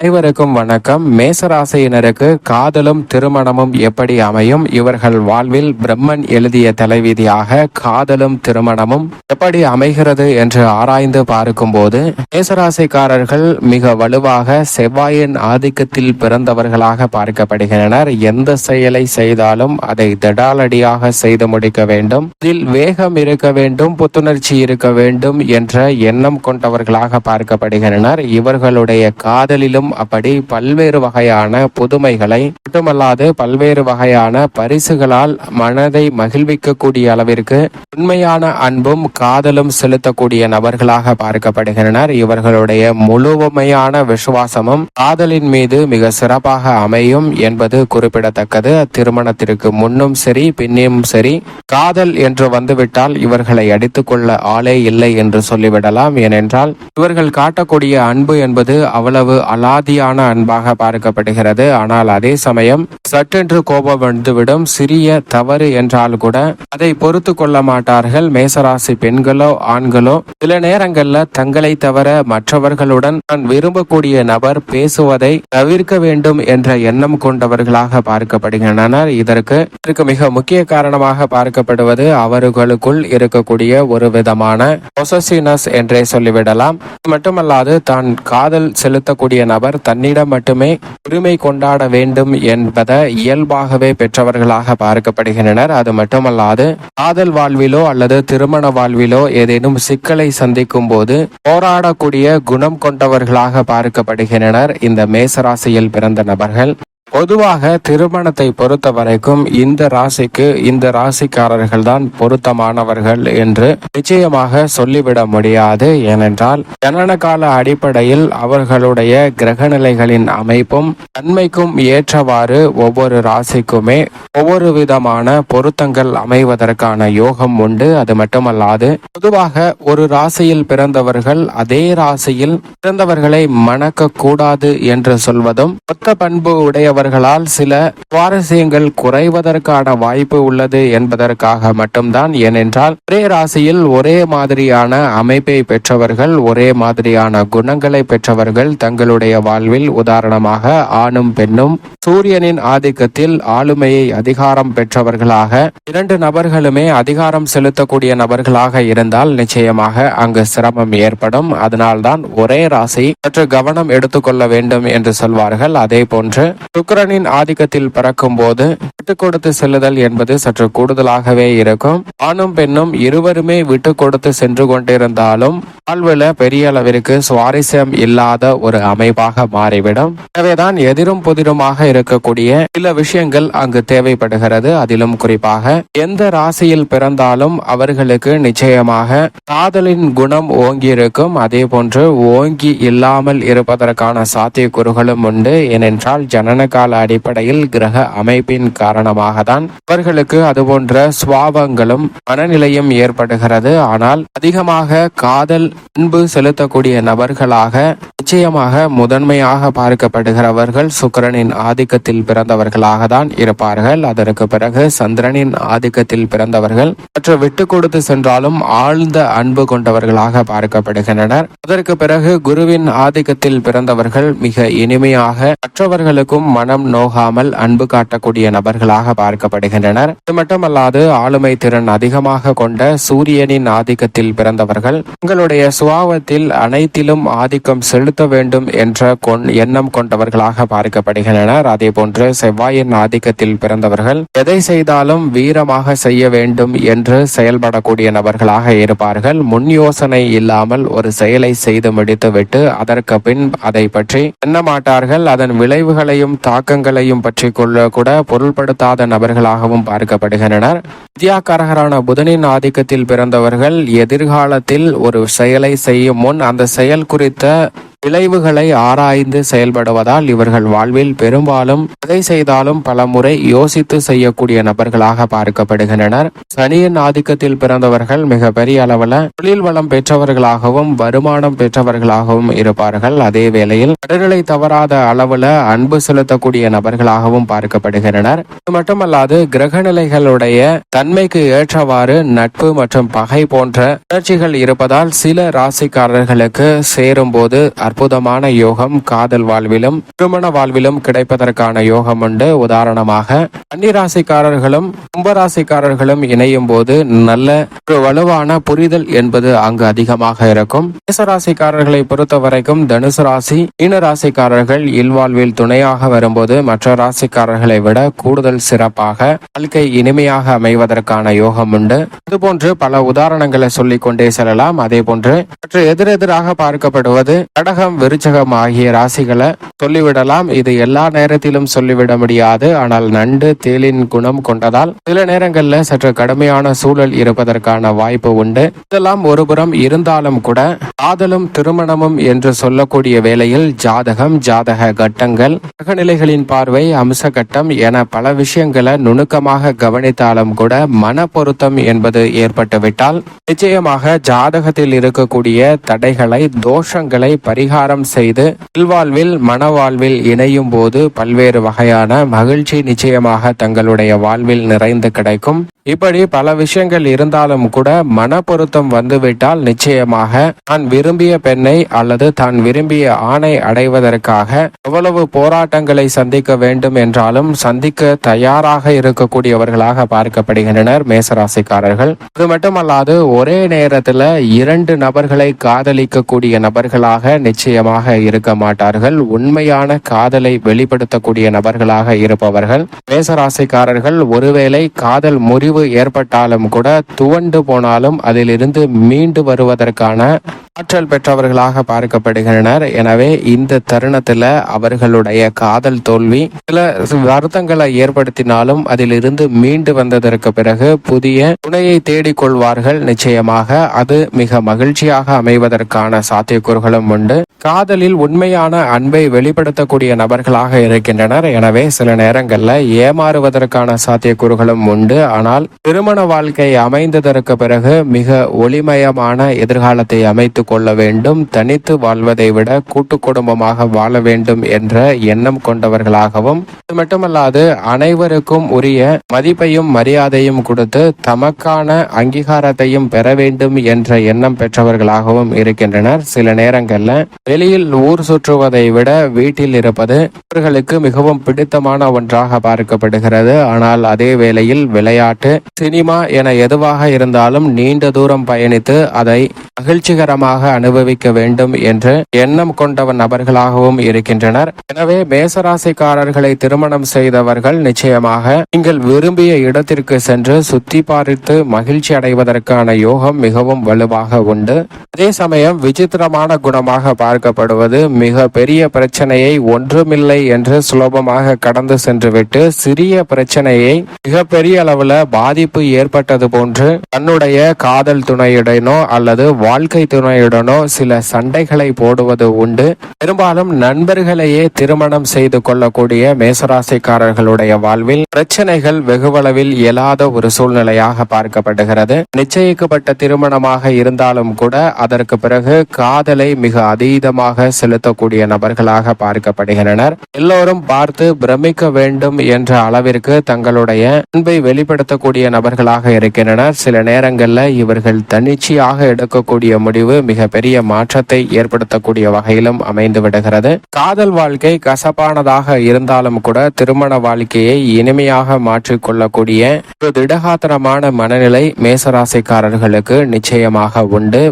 அனைவருக்கும் வணக்கம். மேசராசியினருக்கு காதலும் திருமணமும் எப்படி அமையும்? இவர்கள் வாழ்வில் பிரம்மன் எழுதிய தலைவிதியாக காதலும் திருமணமும் எப்படி அமைகிறது என்று ஆராய்ந்து பார்க்கும்போது மேசராசிக்காரர்கள் மிக வலுவாக செவ்வாயின் ஆதிக்கத்தில் பிறந்தவர்களாக பார்க்கப்படுகின்றனர். எந்த செயலை செய்தாலும் அதை திடாலடியாக செய்து முடிக்க வேண்டும். இதில் வேகம் இருக்க வேண்டும் புத்துணர்ச்சி இருக்க வேண்டும் என்ற எண்ணம் கொண்டவர்களாக பார்க்கப்படுகின்றனர். இவர்களுடைய காதலிலும் அப்படி பல்வேறு வகையான புதுமைகளை மட்டுமல்லாது பல்வேறு வகையான பரிசுகளால் மனதை மகிழ்விக்கக்கூடிய அளவிற்கு உண்மையான அன்பும் காதலும் செலுத்தக்கூடிய நபர்களாக பார்க்கப்படுகின்றனர். இவர்களுடைய முழுமையான விசுவாசமும் காதலின் மீது மிக சிறப்பாக அமையும் என்பது குறிப்பிடத்தக்கது. திருமணத்திற்கு முன்னும் சரி பின்னும் சரி காதல் என்று வந்துவிட்டால் இவர்களை அடித்துக்கொள்ள ஆளே இல்லை என்று சொல்லிவிடலாம். ஏனென்றால் இவர்கள் காட்டக்கூடிய அன்பு என்பது அவ்வளவு அலா அலாதியான அன்பாக பார்க்கப்படுகிறது. ஆனால் அதே சமயம் சட்டென்று கோபம் வந்துவிடும். சிறிய தவறு என்றால் கூட அதை பொறுத்து கொள்ள மாட்டார்கள். மேசராசி பெண்களோ ஆண்களோ சில நேரங்கள்ல தங்களை தவிர மற்றவர்களுடன் நான் விரும்பக்கூடிய நபர் பேசுவதை தவிர்க்க வேண்டும் என்ற எண்ணம் கொண்டவர்களாக பார்க்கப்படுகின்றனர். இதற்கு இதற்கு மிக முக்கிய காரணமாக பார்க்கப்படுவது அவர்களுக்குள் இருக்கக்கூடிய ஒரு விதமான பொசசினஸ் என்றே சொல்லிவிடலாம். மட்டுமல்லாது தான் காதல் செலுத்தக்கூடிய நபர் தன்னிடம் மட்டுமே உரிமை கொண்டாட வேண்டும் என்பதை இயல்பாகவே பெற்றவர்களாக பார்க்கப்படுகின்றனர். அது மட்டுமல்லாது காதல் வாழ்விலோ அல்லது திருமண வாழ்விலோ ஏதேனும் சிக்கலை சந்திக்கும் போது போராடக்கூடிய குணம் கொண்டவர்களாக பார்க்கப்படுகின்றனர். இந்த மேசராசியில் பிறந்த நபர்கள் பொதுவாக திருமணத்தை பொறுத்த வரைக்கும் இந்த ராசிக்கு இந்த ராசிக்காரர்கள் தான் பொருத்தமானவர்கள் என்று நிச்சயமாக சொல்லிவிட முடியாது. ஏனென்றால் ஜனன கால அடிப்படையில் அவர்களுடைய கிரகநிலைகளின் அமைப்பும் தன்மைக்கும் ஏற்றவாறு ஒவ்வொரு ராசிக்குமே ஒவ்வொரு விதமான பொருத்தங்கள் அமைவதற்கான யோகம் உண்டு. அது மட்டுமல்லாது பொதுவாக ஒரு ராசியில் பிறந்தவர்கள் அதே ராசியில் பிறந்தவர்களை மணக்க கூடாது என்று சொல்வதும் மொத்த பண்பு உடைய உடையவர்களால் சில சுவாரஸ்யங்கள் குறைவதற்கான வாய்ப்பு உள்ளது என்பதற்காக மட்டும்தான். ஏனென்றால் ஒரே ராசியில் ஒரே மாதிரியான அமைப்பை பெற்றவர்கள் ஒரே மாதிரியான குணங்களை பெற்றவர்கள் தங்களுடைய வாழ்வில் உதாரணமாக ஆணும் பெண்ணும் சூரியனின் ஆதிக்கத்தில் ஆளுமையை அதிகாரம் பெற்றவர்களாக இரண்டு நபர்களுமே அதிகாரம் செலுத்தக்கூடிய நபர்களாக இருந்தால் நிச்சயமாக அங்கு சிரமம் ஏற்படும். அதனால்தான் ஒரே ராசி சற்று கவனம் எடுத்துக்கொள்ள வேண்டும் என்று சொல்வார்கள். அதே போன்று சுக்கரனின் ஆதிக்கத்தில் பறக்கும் போது விட்டு கொடுத்து செல்லுதல் என்பது சற்று கூடுதலாகவே இருக்கும். ஆணும் பெண்ணும் இருவருமே விட்டு கொடுத்து சென்று கொண்டிருந்தாலும் வாழ்வுல பெரிய அளவிற்கு சுவாரஸ்யம் இல்லாத ஒரு அமைப்பாக மாறிவிடும். எனவேதான் எதிரும் புதிருமாக இருக்கக்கூடிய சில விஷயங்கள் அங்கு தேவைப்படுகிறது. அதிலும் குறிப்பாக எந்த ராசியில் பிறந்தாலும் அவர்களுக்கு நிச்சயமாக காதலின் குணம் ஓங்கி இருக்கும் அதே போன்று ஓங்கி இல்லாமல் இருப்பதற்கான சாத்தியக்கூறுகளும் உண்டு. ஏனென்றால் ஜனன கால அடிப்படையில் கிரக அமைப்பின் காரணமாக தான் அவர்களுக்கு அதுபோன்ற சுவாபங்களும் மனநிலையும் ஏற்படுகிறது. ஆனால் அதிகமாக காதல் அன்பு செலுத்தக்கூடிய நபர்களாக நிச்சயமாக முதன்மையாக பார்க்கப்படுகிறவர்கள் சுக்கரனின் ஆதிக்கத்தில் பிறந்தவர்களாக தான் இருப்பார்கள். அதற்கு பிறகு சந்திரனின் ஆதிக்கத்தில் பிறந்தவர்கள் மற்ற விட்டு கொடுத்து சென்றாலும் ஆழ்ந்த அன்பு கொண்டவர்களாக பார்க்கப்படுகின்றனர். அதற்கு பிறகு குருவின் ஆதிக்கத்தில் பிறந்தவர்கள் மிக இனிமையாக மற்றவர்களுக்கும் மன மனம் நோகாமல் அன்பு காட்டக்கூடிய நபர்களாக பார்க்கப்படுகின்றனர். இது மட்டுமல்லாது ஆளுமை திறன் அதிகமாக கொண்ட சூரியனின் ஆதிக்கத்தில் பிறந்தவர்கள். உங்களுடைய சுபாவத்தில் அனைத்திலும் ஆதிக்கம் செலுத்த வேண்டும் என்ற எண்ணம் கொண்டவர்களாக பார்க்கப்படுகின்றனர். அதே போன்று செவ்வாயின் ஆதிக்கத்தில் பிறந்தவர்கள் எதை செய்தாலும் வீரமாக செய்ய வேண்டும் என்று செயல்படக்கூடிய நபர்களாக இருப்பார்கள். முன் யோசனை இல்லாமல் ஒரு செயலை செய்து முடித்துவிட்டு அதற்கு பின் அதை பற்றி எண்ண மாட்டார்கள். அதன் விளைவுகளையும் தாக்கங்களையும் பற்றி கொள்ள கூட பொருள்படுத்தாத நபர்களாகவும் பார்க்கப்படுகின்றனர். வித்யாகாரகரான புதனின் ஆதிக்கத்தில் பிறந்தவர்கள் எதிர்காலத்தில் ஒரு செயலை செய்யும் முன் அந்த செயல் குறித்த விளைவுகளை ஆராய்ந்து செயல்படுவதால் இவர்கள் வாழ்வில் பெரும்பாலும் எதை செய்தாலும் பல முறை யோசித்து செய்யக்கூடிய நபர்களாக பார்க்கப்படுகின்றனர். சனியின் ஆதிக்கத்தில் பிறந்தவர்கள் மிக பெரிய அளவில் தொழில் வளம் பெற்றவர்களாகவும் வருமானம் பெற்றவர்களாகவும் இருப்பார்கள். அதே வேளையில் கடல்களை தவறாத அளவுல அன்பு செலுத்தக்கூடிய நபர்களாகவும் பார்க்கப்படுகின்றனர். இது மட்டுமல்லாது கிரகநிலைகளுடைய தன்மைக்கு ஏற்றவாறு நட்பு மற்றும் பகை போன்ற உணர்ச்சிகள் இருப்பதால் சில ராசிக்காரர்களுக்கு சேரும்போது அற்புதமான யோகம் காதல் வாழ்விலும் திருமண வாழ்விலும் கிடைப்பதற்கான யோகம் உண்டு. உதாரணமாக கன்னிராசிக்காரர்களும் கும்பராசிக்காரர்களும் இணையும் போது நல்ல ஒரு வலுவான புரிதல் என்பது அங்கு அதிகமாக இருக்கும். மேசராசிக்காரர்களை பொறுத்த வரைக்கும் தனுசு ராசி மீன ராசிக்காரர்கள் இல்வாழ்வில் துணையாக வரும்போது மற்ற ராசிக்காரர்களை விட கூடுதல் சிறப்பாக வாழ்க்கை இனிமையாக அமைவதற்கான யோகம் உண்டு. இதுபோன்று பல உதாரணங்களை சொல்லிக் கொண்டே செல்லலாம். அதே போன்று சற்று எதிரெதிராக பார்க்கப்படுவது மகரம் விருச்சகம் ஆகிய ராசிகளை சொல்லிவிடலாம். இது எல்லா நேரத்திலும் சொல்லிவிட முடியாது. ஆனால் நண்டு தேலின் குணம் கொண்டதால் சில நேரங்களில் சற்று கடுமையான சூழல் இருப்பதற்கான வாய்ப்பு உண்டு. இதெல்லாம் ஒருபுறம் இருந்தாலும் கூட காதலும் திருமணமும் என்று சொல்லக்கூடிய வேளையில் ஜாதகம் ஜாதக கட்டங்கள் கிரகநிலைகளின் பார்வை அம்ச கட்டம் என பல விஷயங்களை நுணுக்கமாக கவனித்தாலும் கூட மன பொருத்தம் என்பது ஏற்பட்டுவிட்டால் நிச்சயமாக ஜாதகத்தில் இருக்கக்கூடிய தடைகளை தோஷங்களை பரி பரிகாரம் செய்து இல்வாழ்வில் மனவாழ்வில் இணையும் போது பல்வேறு வகையான மகிழ்ச்சி நிச்சயமாக தங்களுடைய வாழ்வில் நிறைந்து கிடைக்கும். இப்படி பல விஷயங்கள் இருந்தாலும் கூட மன பொருத்தம் வந்துவிட்டால் நிச்சயமாக தான் விரும்பிய பெண்ணை அல்லது தான் விரும்பிய ஆணை அடைவதற்காக எவ்வளவு போராட்டங்களை சந்திக்க வேண்டும் என்றாலும் சந்திக்க தயாராக இருக்கக்கூடியவர்களாக பார்க்கப்படுகின்றனர் மேசராசிக்காரர்கள். அது மட்டுமல்லாது ஒரே நேரத்தில் இரண்டு நபர்களை காதலிக்கக்கூடிய நபர்களாக நிச்சயமாக இருக்க மாட்டார்கள். உண்மையான காதலை வெளிப்படுத்தக்கூடிய நபர்களாக இருப்பவர்கள். மேசராசிக்காரர்கள் ஒருவேளை காதல் முறிவு ஏற்பட்டாலும் கூட துவண்டு போனாலும் அதிலிருந்து மீண்டு வருவதற்கான ஆற்றல் பெற்றவர்களாக பார்க்கப்படுகின்றனர். எனவே இந்த தருணத்துல அவர்களுடைய காதல் தோல்வி சில வருத்தங்களை ஏற்படுத்தினாலும் அதிலிருந்து மீண்டு வந்ததற்கு பிறகு புதிய துணையை தேடிக்கொள்வார்கள். நிச்சயமாக அது மிக மகிழ்ச்சியாக அமைவதற்கான சாத்தியக்கூறுகளும் உண்டு. காதலில் உண்மையான அன்பை வெளிப்படுத்தக்கூடிய நபர்களாக இருக்கின்றனர். எனவே சில நேரங்களில் ஏமாறுவதற்கான சாத்தியக்கூறுகளும் உண்டு. ஆனால் திருமண வாழ்க்கை அமைந்ததற்கு பிறகு மிக ஒளிமயமான எதிர்காலத்தை அமைத்து கொள்ள வேண்டும். தனித்து வாழ்வதை விட கூட்டு குடும்பமாக வாழ வேண்டும் என்ற எண்ணம் கொண்டவர்களாகவும் அது மட்டுமல்லாது அனைவருக்கும் உரிய மதிப்பையும் மரியாதையும் கொடுத்து தமக்கான அங்கீகாரத்தையும் பெற வேண்டும் என்ற எண்ணம் பெற்றவர்களாகவும் இருக்கின்றனர். சில நேரங்கள்ல வெளியில் ஊர் சுற்றுவதை விட வீட்டில் இருப்பது அவர்களுக்கு மிகவும் பிடித்தமான ஒன்றாக பார்க்கப்படுகிறது. ஆனால் அதே வேளையில் விளையாட்டு சினிமா என எதுவாக இருந்தாலும் நீண்ட தூரம் பயணித்து அதை மகிழ்ச்சிகரமாக அனுபவிக்க வேண்டும் என்று எண்ணம் கொண்ட நபர்களாகவும் இருக்கின்றனர். எனவே மேசராசிக்காரர்களை திருமணம் செய்தவர்கள் நிச்சயமாக நீங்கள் விரும்பிய இடத்திற்கு சென்று சுத்தி பார்த்து மகிழ்ச்சி அடைவதற்கான யோகம் மிகவும் வலுவாக உண்டு. அதே சமயம் விசித்திரமான குணமாக பார்க்கப்படுவது மிக பெரிய பிரச்சனையை ஒன்றுமில்லை என்று சுலபமாக கடந்து சென்றுவிட்டு சிறிய பிரச்சனையை மிகப்பெரிய அளவுல பாதிப்பு ஏற்பட்டது போன்று தன்னுடைய காதல் துணையுடனோ அல்லது வாழ்க்கை துணையுடன் சில சண்டைகளை போடுவது உண்டு. பெரும்பாலும் நண்பர்களையே திருமணம் செய்து கொள்ளக்கூடிய மேசராசிக்காரர்களுடைய வாழ்வில் பிரச்சனைகள் வெகுவளவில் இயலாத ஒரு சூழ்நிலையாக பார்க்கப்படுகிறது. நிச்சயிக்கப்பட்ட திருமணமாக இருந்தாலும் கூட அதற்கு பிறகு காதலை மிக அதீதமாக செலுத்தக்கூடிய நபர்களாக பார்க்கப்படுகின்றனர். எல்லோரும் பார்த்து பிரமிக்க வேண்டும் என்ற அளவிற்கு தங்களுடைய அன்பை வெளிப்படுத்தக்கூடிய நபர்களாக இருக்கின்றனர். சில நேரங்களில் இவர்கள் தன்னிச்சையாக எடுக்கக்கூடிய முடிவு மிக மிக பெரிய மாற்றத்தை ஏற்படுத்தக்கூடிய வகையிலும் அமைந்து விடுகிறது. காதல் வாழ்க்கை கசப்பானதாக இருந்தாலும் கூட திருமண வாழ்க்கையை இனிமையாக மாற்றிக்கொள்ளக்கூடிய ஒரு திடகாத்திரமான மனநிலை மேசராசிக்காரர்களுக்கு நிச்சயமாக உண்டு.